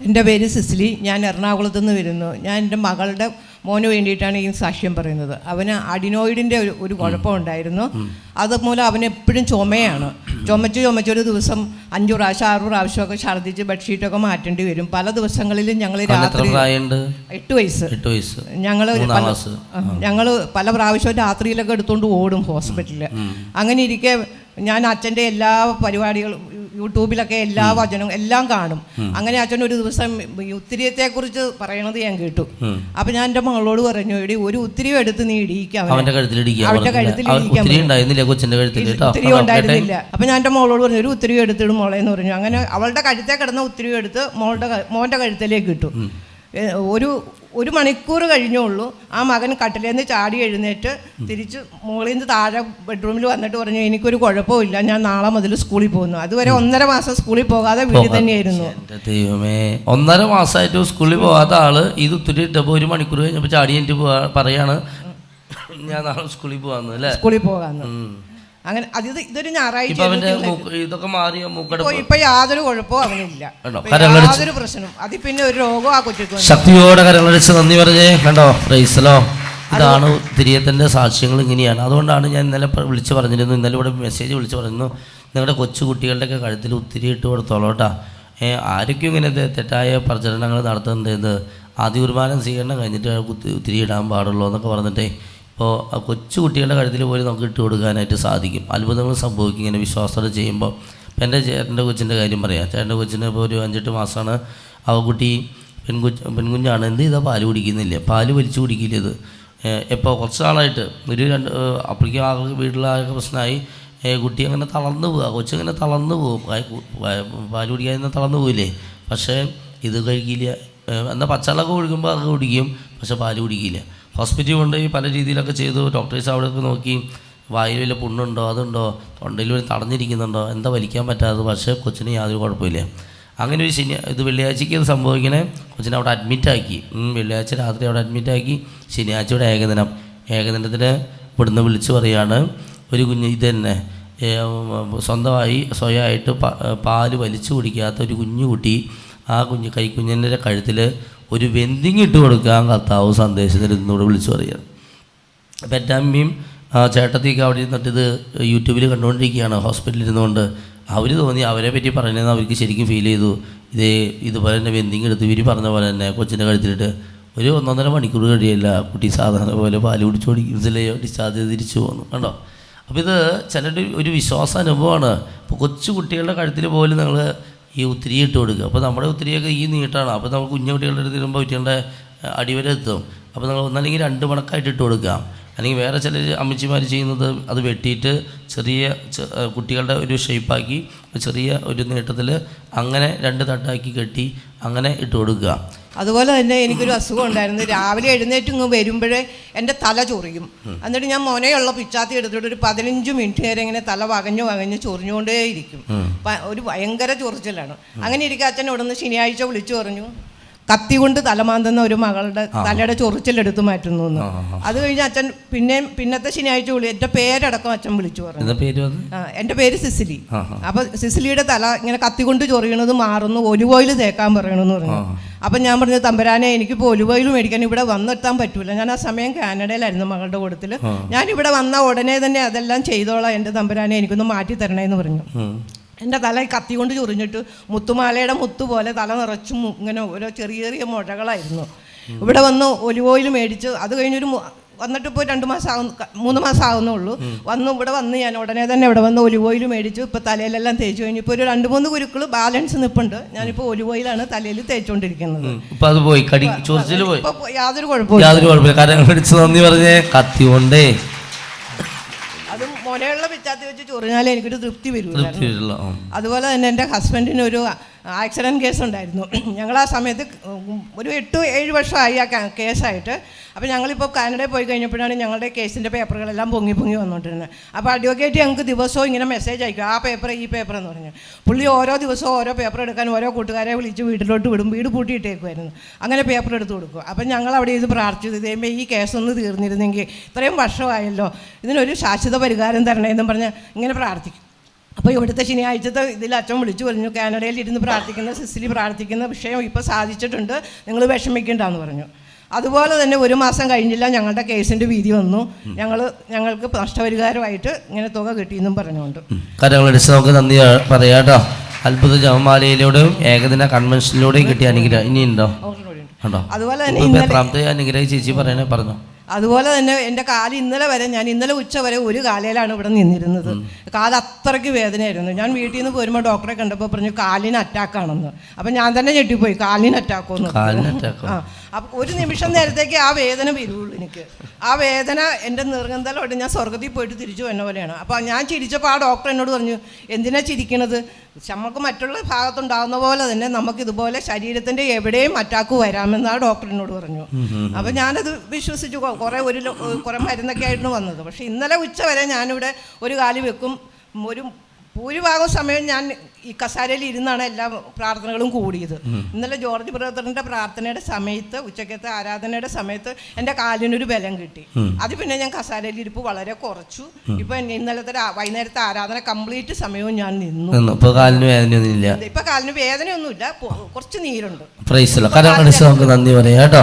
എന്റെ പേര് സിസിലി. ഞാൻ എറണാകുളത്ത് നിന്ന് വരുന്നു. ഞാൻ എന്റെ മകളുടെ മോന് വേണ്ടിയിട്ടാണ് ഈ സാക്ഷ്യം പറയുന്നത്. അവന് അഡിനോയിഡിന്റെ ഒരു ഒരു കുഴപ്പമുണ്ടായിരുന്നു അതുമൂലം അവന് എപ്പോഴും ചുമയാണ്. ചുമച്ച് ചുമച്ച് ഒരു ദിവസം അഞ്ചു പ്രാവശ്യം ആറു പ്രാവശ്യമൊക്കെ ഛർദ്ദിച്ച് ബെഡ്ഷീറ്റൊക്കെ മാറ്റേണ്ടി വരും. പല ദിവസങ്ങളിലും ഞങ്ങൾ രാത്രി എട്ട് വയസ്സ്. എട്ട് വയസ്സ്. ഞങ്ങൾ ഞങ്ങൾ പല പ്രാവശ്യവും രാത്രിയിലൊക്കെ എടുത്തുകൊണ്ട് ഓടും ഹോസ്പിറ്റലിൽ അങ്ങനെ ഇരിക്കെ ഞാൻ അച്ഛന്റെ എല്ലാ പരിപാടികളും യൂട്യൂബിലൊക്കെ എല്ലാ വചനവും എല്ലാം കാണും. അങ്ങനെ അച്ഛൻ ഒരു ദിവസം ഉത്തിരിയത്തെ കുറിച്ച് പറയണത് ഞാൻ കേട്ടു. അപ്പൊ ഞാൻ എന്റെ മകളോട് പറഞ്ഞു എടി ഒരു ഉത്തിരി എടുത്ത് നീ ഇടിയിക്കാം അവന്റെ കഴുത്തിൽ ഉത്തിരി ഉണ്ടായിരുന്നില്ല അപ്പം ഞാൻ എന്റെ മോളോട് പറഞ്ഞു ഒരു ഉത്തിരി എടുത്തിടും മോളെ എന്ന് പറഞ്ഞു. അങ്ങനെ അവളുടെ കഴുത്തേ കിടന്ന ഉത്തിരി എടുത്ത് മോളുടെ മോന്റെ കഴുത്തിലേക്ക് ഇട്ടു. ഒരു ഒരു മണിക്കൂർ കഴിഞ്ഞുള്ളൂ ആ മകൻ കട്ടിലേന്ന് ചാടി എഴുന്നേറ്റ് തിരിച്ച് മുകളിൽ നിന്ന് താഴെ ബെഡ്റൂമിൽ വന്നിട്ട് പറഞ്ഞു എനിക്കൊരു കുഴപ്പമില്ല ഞാൻ നാളെ മുതൽ സ്കൂളിൽ പോകുന്നു. അതുവരെ ഒന്നര മാസം സ്കൂളിൽ പോകാതെ വീട്ടിൽ തന്നെയായിരുന്നു. ദൈവമേ. ഒന്നര മാസമായിട്ട് സ്കൂളിൽ പോകാത്ത ആൾ ഇത് ഒത്തിരി ഇട്ടപ്പോ ഒരു മണിക്കൂർ കഴിഞ്ഞപ്പോൾ ചാടി എനിക്ക് പോവാ പറയാണ് ഞാൻ നാളെ സ്കൂളിൽ പോകാന്ന് അല്ലേ? സ്കൂളിൽ പോകാന്ന്. അങ്ങനെ അത് ഇത് ഇതൊരു ഞായറാഴ്ച ഇതൊക്കെ ഇപ്പൊ യാതൊരു കുഴപ്പവും അവനില്ല. യാതൊരു പ്രശ്നവും. അതിൽ പിന്നെ ഒരു രോഗം ആ കുട്ടിക്ക് ശക്തിയോടെ കരങ്ങളടിച്ച് നന്ദി പറഞ്ഞേ. കണ്ടോ? റൈസലോ ഇതാണ് തിരിയത്തിന്റെ സാക്ഷ്യങ്ങൾ ഇങ്ങനെയാണ്. അതുകൊണ്ടാണ് ഞാൻ ഇന്നലെ വിളിച്ചു പറഞ്ഞിരുന്നു. ഇന്നലെ ഇവിടെ മെസ്സേജ് വിളിച്ചു പറഞ്ഞിരുന്നു. നിങ്ങളുടെ കൊച്ചു കുട്ടികളുടെയൊക്കെ കഴുത്തിൽ ഒത്തിരി ഇട്ട് കൊടുത്തോളോട്ടാ ആരൊക്കെ ഇങ്ങനെ തെറ്റായ പ്രചരണങ്ങൾ നടത്തുന്നുണ്ട് ഇത് ആദ്യ കുർബാനം സ്വീകരണം കഴിഞ്ഞിട്ട് കുത്തി ഒത്തിരി ഇടാൻ പാടുള്ളൂ എന്നൊക്കെ പറഞ്ഞിട്ടേ. ഇപ്പോൾ കൊച്ചു കുട്ടികളുടെ കഴുത്തിൽ പോലും നമുക്ക് ഇട്ട് കൊടുക്കാനായിട്ട് സാധിക്കും. അത്ഭുതങ്ങൾ സംഭവിക്കും ഇങ്ങനെ വിശ്വാസത്തോടെ ചെയ്യുമ്പോൾ. ഇപ്പം എന്റെ ചേട്ടന്റെ കൊച്ചിന്റെ കാര്യം പറയാം. ചേട്ടന്റെ കൊച്ചിന് ഇപ്പോൾ ഒരു അഞ്ചെട്ട് മാസമാണ്. ആ കുട്ടി പെൺകുഞ്ഞ് പെൺകുഞ്ഞാണ്. എന്ത് ചെയ്താൽ പാൽ കുടിക്കുന്നില്ല? പാൽ വലിച്ചു കുടിക്കില്ല ഇത്? കുറച്ച് നാളായിട്ട് ഒരു രണ്ട് അപ്പോഴേക്കും ആ വീട്ടിലാകെ പ്രശ്നമായി. കുട്ടി അങ്ങനെ തളർന്നു പോവുക. കൊച്ചിങ്ങനെ തളർന്നു പോകും പാൽ കുടിക്കാതെ തളർന്നു പോയില്ലേ പക്ഷേ ഇത് കഴിക്കില്ല. എന്നാൽ പച്ചവെള്ളമൊക്കെ കുടിക്കുമ്പോൾ അത് കുടിക്കും. പക്ഷേ പാൽ കുടിക്കില്ല. ഹോസ്പിറ്റലിൽ കൊണ്ടുപോയി പല രീതിയിലൊക്കെ ചെയ്തു. ഡോക്ടേഴ്സ് അവിടെയൊക്കെ നോക്കി. വായിൽ വല്ല പുണ്ണുണ്ടോ? അതുണ്ടോ? തൊണ്ടയിൽ വല്ല തടഞ്ഞിരിക്കുന്നുണ്ടോ? എന്താ വലിക്കാൻ പറ്റാത്തത്? പക്ഷേ കൊച്ചിന് യാതൊരു കുഴപ്പമില്ല. അങ്ങനെ ഒരു ശനി ഇത് വെള്ളിയാഴ്ചയ്ക്ക് ഇത് സംഭവിക്കണേ. കൊച്ചിനെ അവിടെ അഡ്മിറ്റാക്കി വെള്ളിയാഴ്ച രാത്രി അവിടെ അഡ്മിറ്റാക്കി ശനിയാഴ്ച ഇവിടെ ഏകദിനം. ഏകദിനത്തിന് ഇവിടുന്ന് വിളിച്ചു പറയാണ്. ഒരു കുഞ്ഞ് ഇത് തന്നെ. സ്വന്തമായി സ്വയമായിട്ട് പാൽ വലിച്ചു കുടിക്കാത്ത ഒരു കുഞ്ഞു കുട്ടി ആ കുഞ്ഞ് കൈക്കുഞ്ഞിന്റെ കഴുത്തിൽ ഒരു വെന്തിങ് ഇട്ട് കൊടുക്കാൻ കർത്താവ് സന്ദേശത്തിൽ ഇന്നോട് വിളിച്ചു പറയുക അപ്പം എന്റെ അമ്മയും അവിടെ ഇരുന്നിട്ട് ഇത് യൂട്യൂബിൽ കണ്ടുകൊണ്ടിരിക്കുകയാണ് ഹോസ്പിറ്റലിൽ ഇരുന്നുകൊണ്ട്. അവർ തോന്നി അവരെ പറ്റി പറഞ്ഞതെന്ന് അവർക്ക് ശരിക്കും ഫീൽ ചെയ്തു. ഇതേ ഇതുപോലെ തന്നെ വെന്തിങ് എടുത്ത് വിരി പറഞ്ഞ പോലെ തന്നെ കൊച്ചിന്റെ കഴുത്തിലിട്ട് ഒരു ഒന്നൊന്നര മണിക്കൂർ കഴിയില്ല കുട്ടി സാധാരണ പോലെ പാൽ കുടിച്ചു കുടിക്കുന്നതിലെയോ ഡിസ്ചാർജ് ചെയ്ത് തിരിച്ചു പോകുന്നു കണ്ടോ? അപ്പോൾ ഇത് ചിലരുടെ ഒരു വിശ്വാസ അനുഭവമാണ്. ഇപ്പോൾ കൊച്ചു കുട്ടികളുടെ കഴുത്തിൽ പോലും നിങ്ങൾ ഈ ഉത്തിരി ഇട്ട് കൊടുക്കുക. അപ്പോൾ നമ്മുടെ ഉത്തിരിയൊക്കെ ഈ നീട്ടാണ്. അപ്പോൾ നമ്മൾ കുഞ്ഞു കുട്ടികളുടെ അടുത്ത് വരുമ്പോൾ കുട്ടികളുടെ അടിവരെ എത്തും. അപ്പോൾ നമ്മൾ ഒന്നല്ലെങ്കിൽ രണ്ട് മണക്കായിട്ട് ഇട്ട് കൊടുക്കാം അല്ലെങ്കിൽ വേറെ ചില അമ്മച്ചിമാർ ചെയ്യുന്നത് അത് വെട്ടിയിട്ട് ചെറിയ കുട്ടികളുടെ ഒരു ഷേപ്പാക്കി ചെറിയ ഒരു നീട്ടത്തിൽ അങ്ങനെ രണ്ട് തട്ടാക്കി കെട്ടി അങ്ങനെ ഇട്ട് കൊടുക്കുക. അതുപോലെ തന്നെ എനിക്കൊരു അസുഖം ഉണ്ടായിരുന്നു. രാവിലെ എഴുന്നേറ്റ് ഇങ്ങ് വരുമ്പോഴേ എന്റെ തല ചൊറിയും. എന്നിട്ട് ഞാൻ മോനെയുള്ള പിച്ചാത്തി എടുത്തിട്ട് ഒരു പതിനഞ്ച് മിനിറ്റ് നേരം ഇങ്ങനെ തല വകഞ്ഞു വകഞ്ഞ് ചൊറിഞ്ഞുകൊണ്ടേയിരിക്കും. ഒരു ഭയങ്കര ചൊറിച്ചിലാണ്. അങ്ങനെ ഇരിക്കുക അച്ഛൻ ഇവിടെ നിന്ന് ശനിയാഴ്ച വിളിച്ചു പറഞ്ഞു. കത്തി കൊണ്ട് തലമാന്തുന്ന ഒരു മകളുടെ തലയുടെ ചൊറിച്ചിലെടുത്ത് മാറ്റുന്നു എന്ന്. അത് കഴിഞ്ഞ് അച്ഛൻ പിന്നെ പിന്നത്തെ ശനിയാഴ്ച വിളി എന്റെ പേരടക്കം അച്ഛൻ വിളിച്ചു പറഞ്ഞു. എന്റെ ആ, എന്റെ പേര് സിസിലി. അപ്പൊ സിസിലിയുടെ തല ഇങ്ങനെ കത്തി കൊണ്ട് ചൊറിയണത് മാറുന്നു ഒലിവോയിൽ തേക്കാൻ പറയണമെന്ന് പറഞ്ഞു. അപ്പൊ ഞാൻ പറഞ്ഞു തമ്പരാനെ എനിക്കിപ്പോൾ ഒലിവോയിൽ മേടിക്കാൻ ഇവിടെ വന്നെത്താൻ പറ്റൂല. ഞാൻ ആ സമയം കാനഡയിലായിരുന്നു മകളുടെ കൂട്ടത്തിൽ ഞാൻ ഇവിടെ വന്ന ഉടനെ തന്നെ അതെല്ലാം ചെയ്തോളാം. എന്റെ തമ്പരാനെ എനിക്കൊന്ന് മാറ്റി തരണേന്ന് പറഞ്ഞു. എന്റെ തല കത്തികൊണ്ട് കത്തി കൊണ്ട് ചൊറിഞ്ഞിട്ട് മുത്തുമാലയുടെ മുത്തുപോലെ തല നിറച്ചും ഇങ്ങനെ ഓരോ ചെറിയ ചെറിയ മുഴകളായിരുന്നു. ഇവിടെ വന്ന് ഒലിവ് ഓയിൽ മേടിച്ച് അത് കഴിഞ്ഞൊരു വന്നിട്ട് ഇപ്പോൾ രണ്ട് മാസം ആവുന്നു മൂന്ന് മാസം ആകുന്നുള്ളൂ ഉള്ളൂ വന്ന് ഇവിടെ വന്ന് ഞാൻ ഉടനെ തന്നെ ഇവിടെ വന്ന് ഒലിവ് ഓയിൽ മേടിച്ചു ഇപ്പോൾ തലയിലെല്ലാം തേച്ച് കഴിഞ്ഞു ഇപ്പോൾ ഒരു രണ്ട് മൂന്ന് കുരുക്കൾ ബാലൻസ് നിൽപ്പുണ്ട് ഞാനിപ്പോൾ ഒലിവ് ഓയിലാണ് തലയിൽ തേച്ചുകൊണ്ടിരിക്കുന്നത് അത് പോയി കടി പോയി? യാതൊരു കുഴപ്പമില്ല. യാതൊരു കുഴപ്പമില്ല. കാരണം നന്ദി പറഞ്ഞേ കത്തി കൊണ്ടേ. അത് മുനയുള്ള പിച്ചാത്തി വെച്ച് ചൊറിഞ്ഞാലേ എനിക്കൊരു തൃപ്തി വരുള്ളൂ. അതുപോലെ തന്നെ എന്റെ ഹസ്ബൻഡിന് ഒരു ആക്സിഡന്റ് കേസ് ഉണ്ടായിരുന്നു ഞങ്ങൾ ആ സമയത്ത് ഒരു എട്ട് ഏഴ് വർഷമായി ആ കേസായിട്ട്. അപ്പോൾ ഞങ്ങളിപ്പോൾ കാനഡയിൽ പോയി കഴിഞ്ഞപ്പോഴാണ് ഞങ്ങളുടെ കേസിന്റെ പേപ്പറുകളെല്ലാം പൊങ്ങി പൊങ്ങി വന്നുകൊണ്ടിരുന്നത് അപ്പോൾ അഡ്വക്കേറ്റ് ഞങ്ങൾക്ക് ദിവസവും ഇങ്ങനെ മെസ്സേജ് അയക്കും. ആ പേപ്പർ ഈ പേപ്പർ എന്ന് പറഞ്ഞു. പുള്ളി ഓരോ ദിവസവും ഓരോ പേപ്പർ എടുക്കാൻ ഓരോ കൂട്ടുകാരെ വിളിച്ച് വീട്ടിലോട്ട് വിടും. വീട് പൂട്ടിയിട്ടേക്കുമായിരുന്നു അങ്ങനെ പേപ്പർ എടുത്ത് കൊടുക്കും. അപ്പം ഞങ്ങൾ അവിടെ ഇത് പ്രാർത്ഥിച്ചു ഇതേമ്പോൾ ഈ കേസൊന്ന് തീർന്നിരുന്നെങ്കിൽ ഇത്രയും വർഷമായല്ലോ. ഇതിനൊരു ശാശ്വത പരിഹാരം തരണേ എന്നും പറഞ്ഞ് ഇങ്ങനെ പ്രാർത്ഥിക്കും. അപ്പോൾ ഇവിടുത്തെ ശനിയാഴ്ചത്തെ ഇതിൽ അച്ഛൻ വിളിച്ചു പറഞ്ഞു കാനഡയിൽ ഇരുന്ന് പ്രാർത്ഥിക്കുന്ന സിസിലി പ്രാർത്ഥിക്കുന്ന വിഷയം ഇപ്പോൾ സാധിച്ചിട്ടുണ്ട് നിങ്ങൾ വിഷമിക്കണ്ടെന്ന് പറഞ്ഞു. അതുപോലെ തന്നെ ഒരു മാസം കഴിഞ്ഞില്ല ഞങ്ങളുടെ കേസിന്റെ വീതി വന്നു. ഞങ്ങൾ ഞങ്ങൾക്ക് നഷ്ടപരിഹാരമായിട്ട് ഇങ്ങനെ തുക കിട്ടിയെന്നും പറഞ്ഞുകൊണ്ട്. കരങ്ങളടിച്ച് നമുക്ക് നന്ദി പറയാട്ടോ അത്ഭുത ജപമാലയിലൂടെയും ഏകദിന കൺവെൻഷനിലൂടെയും കിട്ടിയ അനുഗ്രഹം. ഇനി ഉണ്ടോ ഉണ്ടോ? അതുപോലെ തന്നെ അനുഗ്രഹം ചേച്ചി പറയണേ പറഞ്ഞോ. അതുപോലെ തന്നെ എന്റെ കാൽ ഇന്നലെ വരെ ഞാൻ ഇന്നലെ ഉച്ച വരെ ഒരു കാലയിലാണ് ഇവിടെ നിന്നിരുന്നത്. കാൽ അത്രയ്ക്ക് വേദനയായിരുന്നു. ഞാൻ വീട്ടിൽ നിന്ന് പോരുമ്പോൾ ഡോക്ടറെ കണ്ടപ്പോൾ പറഞ്ഞു കാലിന് അറ്റാക്കാണെന്ന് അപ്പം ഞാൻ തന്നെ ഞെട്ടിപ്പോയി കാലിന് അറ്റാക്കോന്ന് ആ അപ്പം ഒരു നിമിഷം നേരത്തേക്ക് ആ വേദന വരുള്ളൂ എനിക്ക്. ആ വേദന എന്റെ നിർഗന്ധലോട്ട് ഞാൻ സ്വർഗത്തിൽ പോയിട്ട് തിരിച്ചു വന്ന പോലെയാണ്. അപ്പോൾ ഞാൻ ചിരിച്ചപ്പോൾ ആ ഡോക്ടർ എന്നോട് പറഞ്ഞു എന്തിനാ ചിരിക്കണത്? നമുക്ക് മറ്റുള്ള ഭാഗത്തുണ്ടാകുന്ന പോലെ തന്നെ നമുക്ക് ഇതുപോലെ ശരീരത്തിന്റെ എവിടെയും അറ്റാക്ക് വരാമെന്നാണ് ഡോക്ടറിനോട് പറഞ്ഞു. അപ്പോൾ ഞാനത് വിശ്വസിച്ചു. കുറെ ഒരു കുറേ മരുന്നൊക്കെ ആയിരുന്നു വന്നത്. പക്ഷേ ഇന്നലെ ഉച്ച വരെ ഞാനിവിടെ ഒരു കാലി വെക്കും ഒരു ഭൂരിഭാഗം സമയം ഞാൻ ഈ കസാരയിൽ ഇരുന്നാണ് എല്ലാ പ്രാർത്ഥനകളും കൂടിയത്. ഇന്നലെ ജോർജ് ബ്രദറിന്റെ പ്രാർത്ഥനയുടെ സമയത്ത് ഉച്ചക്കത്തെ ആരാധനയുടെ സമയത്ത് എന്റെ കാലിനൊരു ബലം കിട്ടി. അത് പിന്നെ ഞാൻ കസാരയിൽ ഇരിപ്പ് വളരെ കുറച്ചു. ഇപ്പൊ ഇന്നലത്തെ വൈകുന്നേരത്തെ ആരാധന കംപ്ലീറ്റ് സമയവും ഞാൻ നിന്നു. ഇപ്പൊ കാലിന് വേദനയൊന്നുമില്ല. ഇപ്പൊ കാലിന് വേദനയൊന്നുമില്ല. കുറച്ച് നീരുണ്ട്. നമുക്ക് നന്ദി പറയാം കേട്ടോ.